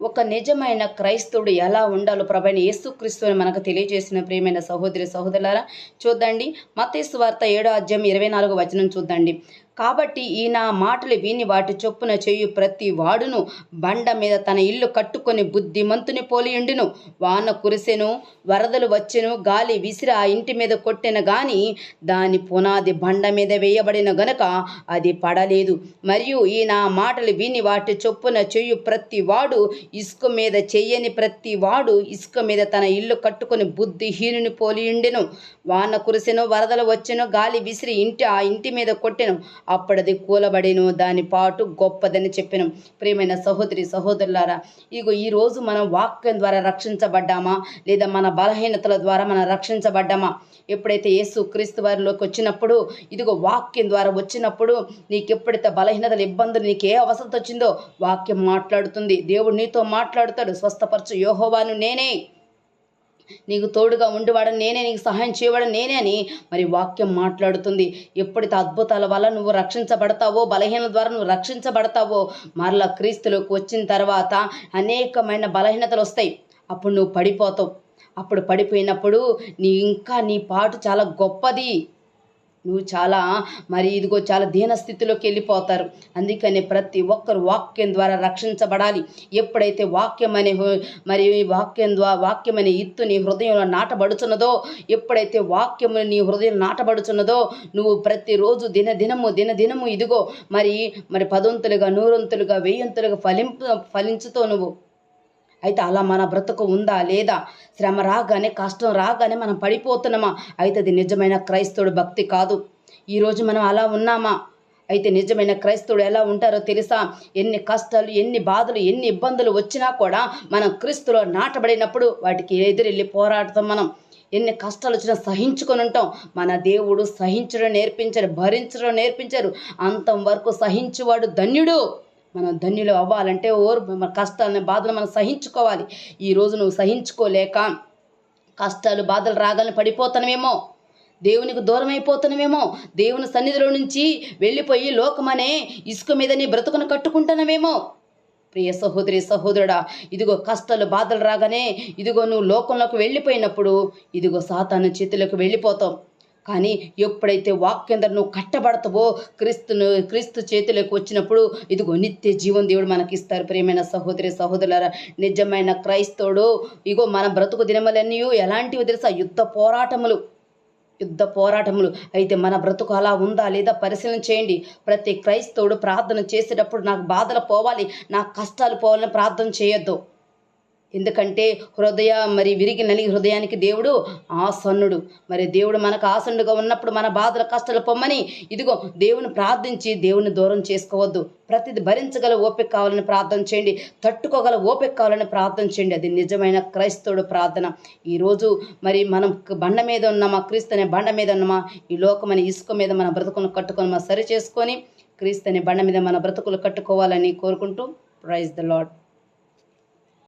ఒక నిజమైన క్రైస్తవుడు ఎలా ఉండాలో ప్రభైన యేసుక్రీస్తు అని మనకు తెలియజేసిన ప్రియమైన సహోదరి సహోదరులారా చూద్దండి. మతేసు వార్త ఏడో అధ్యాయం ఇరవై నాలుగు వచనం చూద్దండి. కాబట్టి ఈ నా మాటలు విని వాటి చొప్పున చేయు ప్రతి వాడును. బండ మీద తన ఇల్లు కట్టుకొని బుద్ధిమంతుని పోలియుండును వాన కురిసెను వరదలు వచ్చెను గాలి విసిరి ఆ ఇంటి మీద కొట్టెను గాని దాని పునాది బండ మీద వేయబడిన గనక అది పడలేదు. మరియు ఈ నా మాటలు విని వాటి చొప్పున చేయు ప్రతి వాడు ఇసుక మీద చెయ్యని ప్రతి వాడు ఇసుక మీద తన ఇల్లు కట్టుకొని బుద్ధిహీనుని పోలియుండెను వాన కురిసెను వరదలు వచ్చెను గాలి విసిరి ఇంటి ఆ ఇంటి మీద కొట్టెను. అప్పుడది కూలబడిను దాని పాటు గొప్పదని చెప్పిన. ప్రియమైన సహోదరి సహోదరులారా ఇగో ఈ రోజు మనం వాక్యం ద్వారా రక్షించబడ్డామా? లేదా మన బలహీనతల ద్వారా మనం రక్షించబడ్డామా? ఎప్పుడైతే యేసు క్రీస్తు వారిలోకి వచ్చినప్పుడు ఇదిగో వాక్యం ద్వారా వచ్చినప్పుడు నీకు ఎప్పుడైతే బలహీనతలు ఇబ్బందులు నీకు ఏ అవసరం వచ్చిందో వాక్యం మాట్లాడుతుంది. దేవుడు నీతో మాట్లాడుతాడు. స్వస్థపరచు యోహోవాను నేనే. నీకు తోడుగా ఉండేవాడు నేనే నీకు సహాయం చేయవాడు నేనే అని మరి వాక్యం మాట్లాడుతుంది. ఎప్పుడైతే అద్భుతాల వల్ల నువ్వు రక్షించబడతావో బలహీన ద్వారా నువ్వు రక్షించబడతావో మరలా క్రీస్తులోకి వచ్చిన తర్వాత అనేకమైన బలహీనతలు వస్తాయి. అప్పుడు నువ్వు పడిపోతావు. అప్పుడు పడిపోయినప్పుడు నీ ఇంకా నీ పాటు చాలా గొప్పది. నువ్వు చాలా మరి ఇదిగో చాలా దీన స్థితిలోకి వెళ్ళిపోతారు. అందుకనే ప్రతి ఒక్కరు వాక్యం ద్వారా రక్షించబడాలి. ఎప్పుడైతే వాక్యం అనే మరి వాక్యం ద్వారా వాక్యం అనే ఇత్తు నీ హృదయంలో నాటబడుచున్నదో ఎప్పుడైతే వాక్యం నీ హృదయం నాటబడుచున్నదో నువ్వు ప్రతిరోజు దినదినము దినదినము ఇదిగో మరి మరి పదొంతులుగా నూరొంతులుగా వెయ్యంతులుగా ఫలింపు ఫలించుతో నువ్వు. అయితే అలా మన బ్రతుకు ఉందా లేదా? శ్రమ రాగానే కష్టం రాగానే మనం పడిపోతున్నామా? అయితే అది నిజమైన క్రైస్తవుడు భక్తి కాదు. ఈరోజు మనం అలా ఉన్నామా? అయితే నిజమైన క్రైస్తవుడు ఎలా ఉంటారో తెలుసా? ఎన్ని కష్టాలు ఎన్ని బాధలు ఎన్ని ఇబ్బందులు వచ్చినా కూడా మనం క్రీస్తులో నాటబడినప్పుడు వాటికి ఎదురెళ్ళి పోరాడతాం మనం. ఎన్ని కష్టాలు వచ్చినా సహించుకొని ఉంటాం. మన దేవుడు సహించడం నేర్పించారు భరించడం నేర్పించారు అంతం వరకు సహించువాడు ధన్యుడు. మనం ధన్యులు అవ్వాలంటే ఓరు మన కష్టాలని బాధలు మనం సహించుకోవాలి. ఈ రోజు నువ్వు సహించుకోలేక కష్టాలు బాధలు రాగానే పడిపోతానమేమో దేవునికి దూరం అయిపోతున్నామేమో దేవుని సన్నిధిలో నుంచి వెళ్ళిపోయి లోకమనే ఇసుక మీద నీ బ్రతుకును కట్టుకుంటున్నామేమో ప్రియ సహోదరి సహోదరుడా ఇదిగో కష్టాలు బాధలు రాగానే ఇదిగో నువ్వు లోకంలోకి వెళ్ళిపోయినప్పుడు ఇదిగో సాతాను చేతులకు వెళ్ళిపోతావు. కానీ ఎప్పుడైతే వాక్యం ద్వారా నువ్వు కట్టబడతావో క్రీస్తును క్రీస్తు చేతిలోకి వచ్చినప్పుడు ఇదిగో నిత్య జీవం దేవుడు మనకి ఇస్తారు ప్రియమైన సహోదరి సహోదరులారా నిజమైన క్రైస్తవుడు ఇగో మన బ్రతుకు దినములన్నీ ఎలాంటివి తెలుసా? యుద్ధ పోరాటములు. యుద్ధ పోరాటములు. అయితే మన బ్రతుకు అలా ఉందా లేదా పరిశీలన చేయండి. ప్రతి క్రైస్తవుడు ప్రార్థన చేసేటప్పుడు నాకు బాధలు పోవాలి నాకు కష్టాలు పోవాలని ప్రార్థన చేయొద్దు. ఎందుకంటే హృదయ మరి విరిగి నలిగి హృదయానికి దేవుడు ఆసన్నుడు. మరి దేవుడు మనకు ఆసన్నుడుగా ఉన్నప్పుడు మన బాధల కష్టాలు పొమ్మని ఇదిగో దేవుని ప్రార్థించి దేవుని దూరం చేసుకోవద్దు. ప్రతిది భరించగల ఓపిక కావాలని ప్రార్థన చేయండి. తట్టుకోగల ఓపిక కావాలని ప్రార్థన చేయండి. అది నిజమైన క్రైస్తవుడు ప్రార్థన. ఈరోజు మరి మనం బండ మీద ఉన్నామా క్రీస్తు అనే బండ మీద ఉన్నామా? ఈ లోకమని ఇసుక మీద మన బ్రతుకును కట్టుకొని మనం సరి చేసుకొని క్రీస్తు అనే బండ మీద మన బ్రతుకులు కట్టుకోవాలని కోరుకుంటూ ప్రైజ్ ద లాడ్